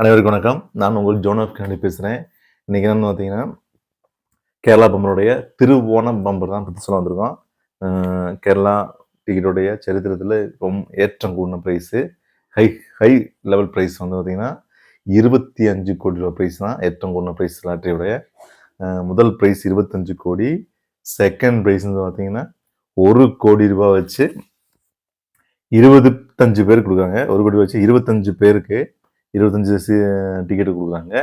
அனைவருக்கும் வணக்கம். நான் உங்கள் ஜோன் கண்டி பேசுகிறேன் இன்றைக்கி என்னென்னு பார்த்தீங்கன்னா கேரளா பம்பருடைய திருவோணம் பம்பர் தான் பற்றி சொல்ல வந்திருக்கோம். கேரளா டிக்கெட்டுடைய சரித்திரத்தில் ரொம்ப ஏற்றம் கூடின price high high level price வந்து பார்த்திங்கன்னா இருபத்தி அஞ்சு கோடி ரூபா ப்ரைஸ் தான் ஏற்றம் கூடின ப்ரைஸ் லாட்டரியுடைய. முதல் ப்ரைஸ் இருபத்தஞ்சு கோடி செகண்ட் ப்ரைஸ் வந்து பார்த்திங்கன்னா ஒரு கோடி ரூபாய் வச்சு இருபத்தஞ்சு பேர் கொடுக்குறாங்க. ஒரு கோடி வச்சு இருபத்தஞ்சு பேருக்கு இருபத்தஞ்சி டிக்கெட்டு கொடுக்குறாங்க.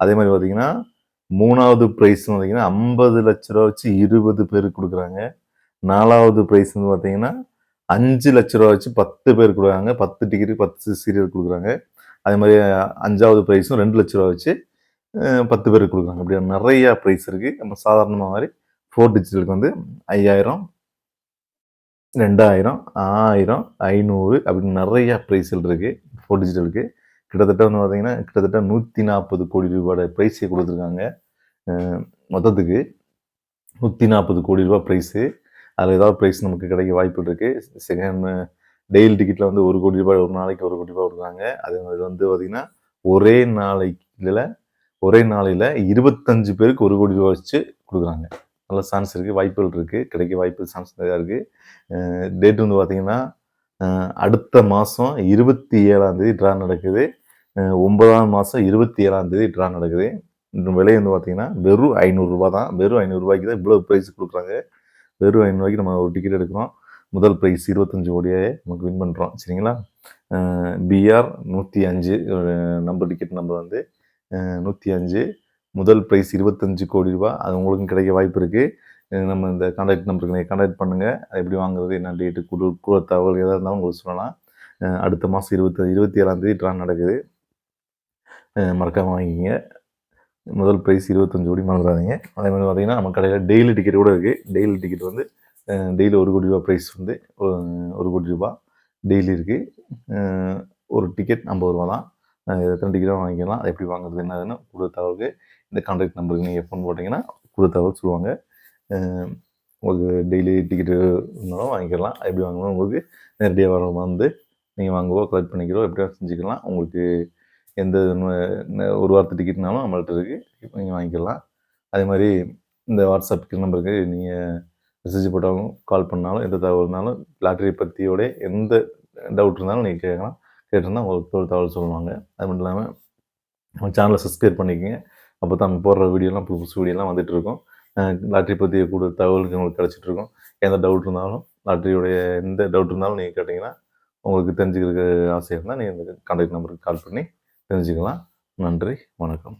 அதே மாதிரி பார்த்தீங்கன்னா மூணாவது ப்ரைஸ் பார்த்தீங்கன்னா ஐம்பது லட்ச ரூபா வச்சு இருபது பேருக்கு கொடுக்குறாங்க. நாலாவது ப்ரைஸ் வந்து பார்த்தீங்கன்னா அஞ்சு லட்ச ரூபா வச்சு பத்து பேர் கொடுக்குறாங்க. பத்து டிக்கெட்டு பத்து சீரியல் கொடுக்குறாங்க. அதே மாதிரி அஞ்சாவது ப்ரைஸும் ரெண்டு லட்ச ரூபா வச்சு பத்து பேருக்கு கொடுக்குறாங்க. அப்படி நிறையா ப்ரைஸ் இருக்குது நம்ம சாதாரணமாக மாதிரி ஃபோர் டிஜிட்டலுக்கு வந்து ஐயாயிரம் ரெண்டாயிரம் ஆயிரம் ஐநூறு அப்படின்னு நிறையா ப்ரைஸ்கள் இருக்குது ஃபோர் டிஜிட்டலுக்கு கிட்டத்தட்ட வந்து பார்த்திங்கன்னா கிட்டத்தட்ட நூற்றி நாற்பது கோடி ரூபாயோட ப்ரைஸை கொடுத்துருக்காங்க. மொத்தத்துக்கு நூற்றி நாற்பது கோடி ரூபாய் ப்ரைஸு அதில் ஏதாவது ப்ரைஸ் நமக்கு கிடைக்க வாய்ப்பு இருக்குது செகண்ட் டெய்லி டிக்கெட்டில் வந்து ஒரு கோடி ரூபாய் ஒரு நாளைக்கு ஒரு கோடி ரூபாய் கொடுக்குறாங்க. அதே மாதிரி வந்து பார்த்திங்கன்னா ஒரே நாளைக்கு ஒரே நாளையில் இருபத்தஞ்சு பேருக்கு ஒரு கோடி ரூபாய் வச்சு கொடுக்குறாங்க. நல்ல சான்ஸ் இருக்குது வாய்ப்புகள் இருக்குது கிடைக்க வாய்ப்பு சான்ஸ் நிறையா இருக்குது டேட் வந்து பார்த்திங்கன்னா அடுத்த மாதம் இருபத்தி ஏழாம் தேதி ட்ரா நடக்குது. ஒன்பதாம் மாதம் இருபத்தி ஏழாம் தேதி ட்ரா நடக்குது. இந்த விலை வந்து பார்த்தீங்கன்னா வெறும் ஐநூறுரூபா தான். வெறும் ஐநூறுரூவாய்க்கு தான் இவ்வளோ ப்ரைஸ் கொடுக்குறாங்க. வெறும் ஐநூறுரூவாய்க்கு நம்ம ஒரு டிக்கெட் எடுக்கிறோம். முதல் ப்ரைஸ் இருபத்தஞ்சு கோடியே நமக்கு வின் பண்ணுறோம் சரிங்களா? பிஆர் நூற்றி அஞ்சு நம்பர் டிக்கெட் நம்பர் வந்து நூற்றி அஞ்சு. முதல் ப்ரைஸ் இருபத்தஞ்சு கோடி ரூபா அது உங்களுக்கும் கிடைக்க வாய்ப்பு இருக்குது நம்ம இந்த கான்டாக்ட் நம்பருக்கு நீங்கள் கான்டாக்ட் பண்ணுங்கள் அது எப்படி வாங்குறது என்ன டேட்டு குழு கூட தகவல் எதாக இருந்தாலும் உங்களுக்கு சொல்லலாம். அடுத்த மாதம் இருபத்தி இருபத்தி ஏழாம் தேதி ட்ரா நடக்குது. மறக்காமல் வாங்கிக்கிங்க. முதல் ப்ரைஸ் இருபத்தஞ்சு கோடி மறந்துடாதீங்க. அதே மாதிரி பார்த்தீங்கன்னா நம்ம கடையில் டெய்லி டிக்கெட் கூட இருக்குது டெய்லி டிக்கெட் வந்து டெய்லி ஒரு கோடி ரூபா ப்ரைஸ் வந்து ஒரு- கோடி ரூபா டெய்லி இருக்குது ஒரு டிக்கெட் ஐம்பது ரூபா தான். எத்தனை டிக்கெட்டாக வாங்கிக்கலாம். அது எப்படி வாங்குறது என்னதுன்னு கூட தகவலுக்கு இந்த கான்டாக்ட் நம்பருக்கு நீங்கள் ஃபோன் போட்டிங்கன்னா கூட தகவல் சொல்லுவாங்க. உங்களுக்கு டெய்லி டிக்கெட்டு இருந்தாலும் வாங்கிக்கலாம். எப்படி வாங்கணும் உங்களுக்கு நேரடியாக வர வந்து நீங்கள் வாங்குவோ கலெக்ட் பண்ணிக்கிறோ எப்படியா செஞ்சுக்கலாம். உங்களுக்கு எந்த ஒரு வாரத்து டிக்கெட்னாலும் நம்மள்ட்ட இருக்குது நீங்கள் வாங்கிக்கலாம். அதே மாதிரி இந்த வாட்ஸ்அப் நம்பருக்கு நீங்கள் மெசேஜ் போட்டாலும் கால் பண்ணாலும் எந்த தகவல் இருந்தாலும் லாட்டரி பற்றியோட எந்த டவுட் இருந்தாலும் நீங்கள் கேட்கலாம் கேட்டிருந்தா உங்களுக்கு ஒரு தகவல் சொல்லுவாங்க. அது மட்டும் இல்லாமல் நம்ம சேனலை சப்ஸ்கிரைப் பண்ணிக்கோங்க. அப்போ தான் நம்ம போடுற வீடியோலாம் புது புதுசு வீடியோலாம் வந்துட்டுருக்கும் லாட்ரி பற்றி கூட தகவலுக்கு உங்களுக்கு கிடச்சிட்டு இருக்கும். எந்த டவுட் இருந்தாலும் லாட்ரியோடைய எந்த டவுட் இருந்தாலும் நீங்கள் கேட்டிங்கன்னா உங்களுக்கு தெரிஞ்சுக்கிறதுக்கு ஆசை இருந்தால் நீங்கள் இந்த கான்டாக்ட் நம்பருக்கு கால் பண்ணி தெரிஞ்சுக்கலாம். நன்றி. வணக்கம்.